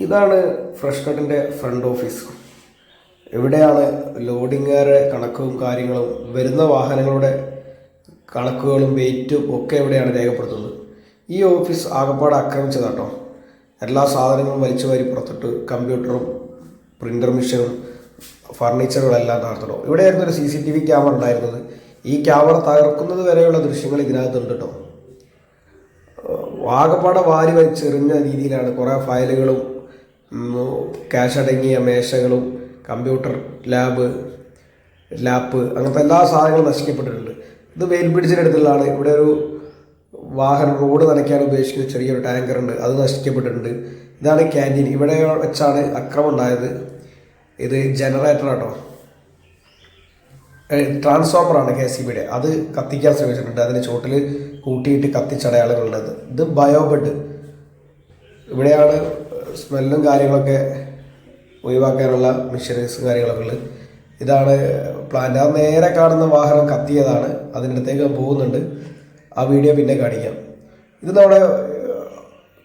ഇതാണ് fresh കട്ടിന്റെ front office ഇവിടെയാണ് ലോഡിങ്ങുകാരുടെ കണക്കും കാര്യങ്ങളും വരുന്ന വാഹനങ്ങളുടെ കണക്കുകളും വെയിറ്റും ഒക്കെ ഇവിടെയാണ് രേഖപ്പെടുത്തുന്നത്? ഈ ഓഫീസ് ആകപ്പാടെ ആക്രമിച്ചതാട്ടോ എല്ലാ സാധനങ്ങളും വലിച്ചു വാരി പുറത്തിട്ട് കമ്പ്യൂട്ടറും പ്രിന്റർ മെഷീനും ഫർണിച്ചറുകളെല്ലാം തകർത്തിടും ഇവിടെയായിരുന്നു ഒരു C C T V camera ഉണ്ടായിരുന്നത്. ഈ ക്യാമറ തകർക്കുന്നത് വരെയുള്ള ദൃശ്യങ്ങൾ ഇതിനകത്തുണ്ട് കേട്ടോ ആകപ്പാടെ വാരി വലിച്ചെറിഞ്ഞ രീതിയിലാണ് കുറേ ഫയലുകളും ക്യാഷ് അടങ്ങിയ മേശകളും കമ്പ്യൂട്ടർ ലാബ് ലാപ്പ് അങ്ങനത്തെ എല്ലാ സാധനങ്ങളും നശിക്കപ്പെട്ടിട്ടുണ്ട്. ഇത് വെയിൽ പിടിച്ചിനടുത്തുള്ളതാണ് ഇവിടെ ഒരു വാഹനം റോഡ് നനയ്ക്കാൻ ഉപയോഗിക്കുന്ന ചെറിയൊരു ടാങ്കർ ഉണ്ട്. അത് നശിക്കപ്പെട്ടിട്ടുണ്ട്. ഇതാണ് ക്യാന്റീൻ ഇവിടെ വെച്ചാണ് അക്രമം ഉണ്ടായത്. ഇത് ജനറേറ്റർ കേട്ടോ ട്രാൻസ്ഫോമറാണ് കെ സി ബിയുടെ. അത് കത്തിക്കാൻ ശ്രമിച്ചിട്ടുണ്ട്. അതിന് ചോട്ടിൽ കൂട്ടിയിട്ട് കത്തിച്ചടയാളുകളുള്ളത് ഇത് ബയോബെഡ് ഇവിടെയാണ് സ്മെല്ലും കാര്യങ്ങളൊക്കെ ഒഴിവാക്കാനുള്ള മെഷീനറീസും കാര്യങ്ങളൊക്കെ ഉള്ളത് ഇതാണ് പ്ലാന്റ് ആ നേരെ കാണുന്ന വാഹനം കത്തിയതാണ്. അതിനടുത്തേക്ക് പോകുന്നുണ്ട്. ആ വീഡിയോ പിന്നെ കാണിക്കാം. ഇത് നമ്മുടെ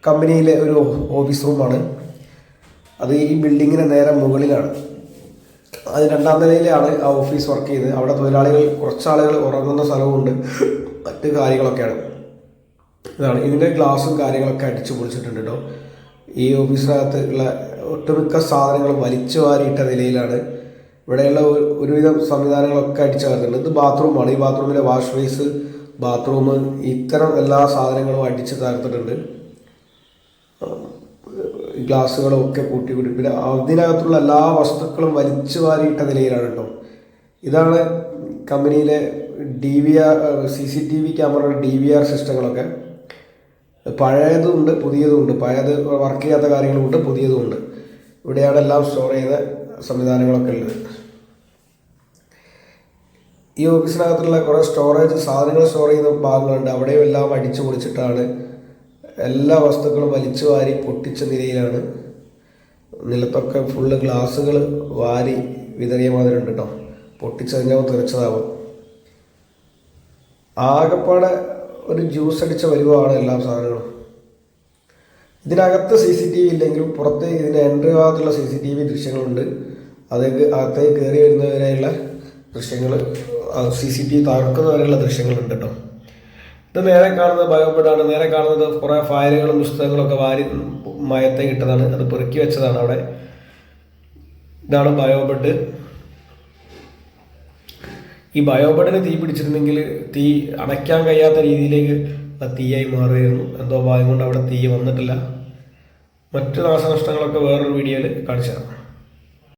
കമ്പനിയിലെ ഒരു ഓഫീസ് റൂമാണ്. അത് ഈ ബിൽഡിങ്ങിന് നേരെ മുകളിലാണ്. അത് രണ്ടാം നിലയിലാണ് ആ ഓഫീസ് വർക്ക് ചെയ്യുന്നത്. അവിടെ തൊഴിലാളികൾ കുറച്ചാളുകൾ ഉറങ്ങുന്ന സ്ഥലവുമുണ്ട്. മറ്റ് കാര്യങ്ങളൊക്കെയാണ്. ഇതാണ് ഇതിന്റെ ഗ്ലാസും കാര്യങ്ങളൊക്കെ അടിച്ചു പൊളിച്ചിട്ടുണ്ട് കേട്ടോ. ഈ ഓഫീസിനകത്ത് ഉള്ള ഒട്ടുമിക്ക സാധനങ്ങൾ വലിച്ചു വാരിയിട്ട നിലയിലാണ് ഇവിടെയുള്ള ഒരു- ഒരുവിധം സംവിധാനങ്ങളൊക്കെ അടിച്ചു ചേർത്തിട്ടുണ്ട് ഇത് ബാത്റൂമാണ് ഈ ബാത്റൂമിലെ വാഷ് ബേസ് ബാത്റൂം ഇത്തരം എല്ലാ സാധനങ്ങളും അടിച്ച് തകർത്തിട്ടുണ്ട്. ഗ്ലാസ്സുകളും ഒക്കെ കൂട്ടി കൂട്ടി. പിന്നെ അതിനകത്തുള്ള എല്ലാ വസ്തുക്കളും വലിച്ചു വാരിയിട്ട നിലയിലാണ് കേട്ടോ. ഇതാണ് കമ്പനിയിലെ D V R C C T V camera D V R സിസ്റ്റങ്ങളൊക്കെ പഴയതുമുണ്ട് പുതിയതുമുണ്ട് പഴയത് വർക്ക് ചെയ്യാത്ത കാര്യങ്ങളുമുണ്ട് പുതിയതുമുണ്ട് ഇവിടെയാണ് എല്ലാം സ്റ്റോർ ചെയ്ത സംവിധാനങ്ങളൊക്കെ ഉള്ളത്. ഈ ഓഫീസിനകത്തുള്ള കുറേ സ്റ്റോറേജ് സാധനങ്ങൾ സ്റ്റോർ ചെയ്യുന്ന ഭാഗങ്ങളുണ്ട്. അവിടെയും എല്ലാം അടിച്ചു പൊളിച്ചിട്ടാണ് എല്ലാ വസ്തുക്കളും വലിച്ചു വാരി പൊട്ടിച്ച നിലയിലാണ്. നിലത്തൊക്കെ ഫുള്ള് ഗ്ലാസ്സുകൾ വാരി വിതറിയ മാതിരി ഉണ്ട് കേട്ടോ പൊട്ടിച്ചതിഞ്ഞാൽ തെറിച്ചതാവും. ആകപ്പാടെ ഒരു ജ്യൂസ് അടിച്ച വരുവാണ് എല്ലാ സാധനങ്ങളും. ഇതിനകത്ത് സി സി ടി വി ഇല്ലെങ്കിലും പുറത്ത് ഇതിന്റെ എൻട്രി ഭാഗത്തുള്ള സി സി ടി വി ദൃശ്യങ്ങളുണ്ട്. അതേക്ക് അകത്തേക്ക് കയറി വരുന്നവരെയുള്ള ദൃശ്യങ്ങൾ സി സി ടി വി തകർക്കുന്നവരെയുള്ള ദൃശ്യങ്ങളുണ്ട് കേട്ടോ. ഇത് നേരെ കാണുന്നത് ഭയപ്പെടാണ് നേരെ കാണുന്നത് കുറേ ഫയലുകളും പുസ്തകങ്ങളൊക്കെ വാരി മയത്തെ ഇട്ടതാണ്. അത് പെറുക്കി വെച്ചതാണ് അവിടെ. ഇതാണ് ബയോബെഡ് ഈ ബയോബഡിന് തീ പിടിച്ചിരുന്നെങ്കിൽ തീ അണയ്ക്കാൻ കഴിയാത്ത രീതിയിലേക്ക് തീയായി മാറുകയായിരുന്നു. എന്തോ ഭാഗം കൊണ്ട് അവിടെ തീ വന്നിട്ടില്ല. മറ്റു നാശനഷ്ടങ്ങളൊക്കെ വേറൊരു വീഡിയോയിൽ കാണിച്ചു തരാം.